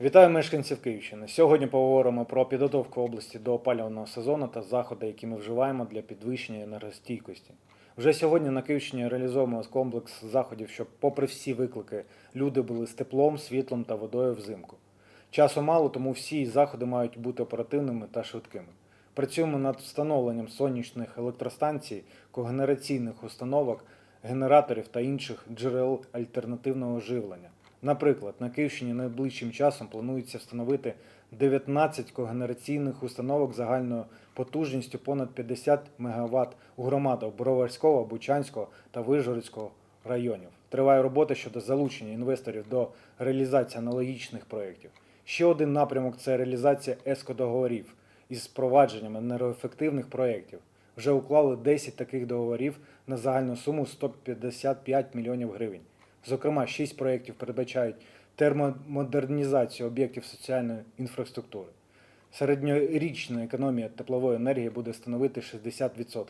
Вітаю мешканців Київщини. Сьогодні поговоримо про підготовку області до опалювального сезону та заходи, які ми вживаємо для підвищення енергостійкості. Вже сьогодні на Київщині реалізовуємо комплекс заходів, щоб, попри всі виклики, люди були з теплом, світлом та водою взимку. Часу мало, тому всі заходи мають бути оперативними та швидкими. Працюємо над встановленням сонячних електростанцій, когенераційних установок, генераторів та інших джерел альтернативного живлення. Наприклад, на Київщині найближчим часом планується встановити 19 когенераційних установок загальною потужністю понад 50 МВт у громадах Броварського, Бучанського та Вижгородського районів. Триває робота щодо залучення інвесторів до реалізації аналогічних проєктів. Ще один напрямок це реалізація ЕСКО-договорів із впровадженням енергоефективних проєктів. Вже уклали 10 таких договорів на загальну суму 155 мільйонів гривень. Зокрема, 6 проєктів передбачають термомодернізацію об'єктів соціальної інфраструктури. Середньорічна економія теплової енергії буде становити 60%.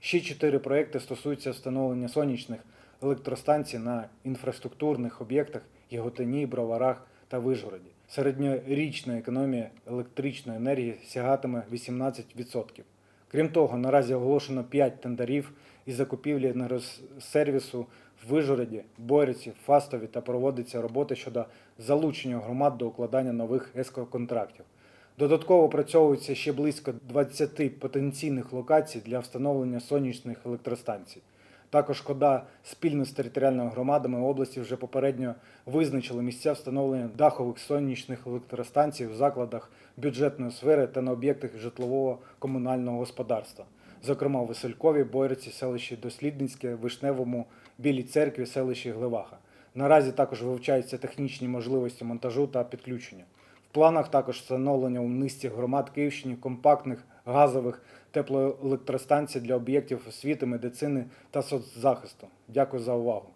Ще 4 проєкти стосуються встановлення сонячних електростанцій на інфраструктурних об'єктах Яготині, Броварах та Вижгороді. Середньорічна економія електричної енергії сягатиме 18%. Крім того, наразі оголошено 5 тендерів із закупівлі енергосервісу в Вижгороді, Бориці, Фастові та проводиться роботи щодо залучення громад до укладання нових ЕСКО-контрактів. Додатково опрацьовується ще близько 20 потенційних локацій для встановлення сонячних електростанцій. Також КОДА спільно з територіальними громадами області вже попередньо визначили місця встановлення дахових сонячних електростанцій в закладах бюджетної сфери та на об'єктах житлового комунального господарства, зокрема у Василькові, Бойриці, селищі Дослідницьке, Вишневому, Білій церкві, селищі Гливаха. Наразі також вивчаються технічні можливості монтажу та підключення. Планах також встановлення у низці громад Київщини компактних газових теплоелектростанцій для об'єктів освіти, медицини та соцзахисту. Дякую за увагу.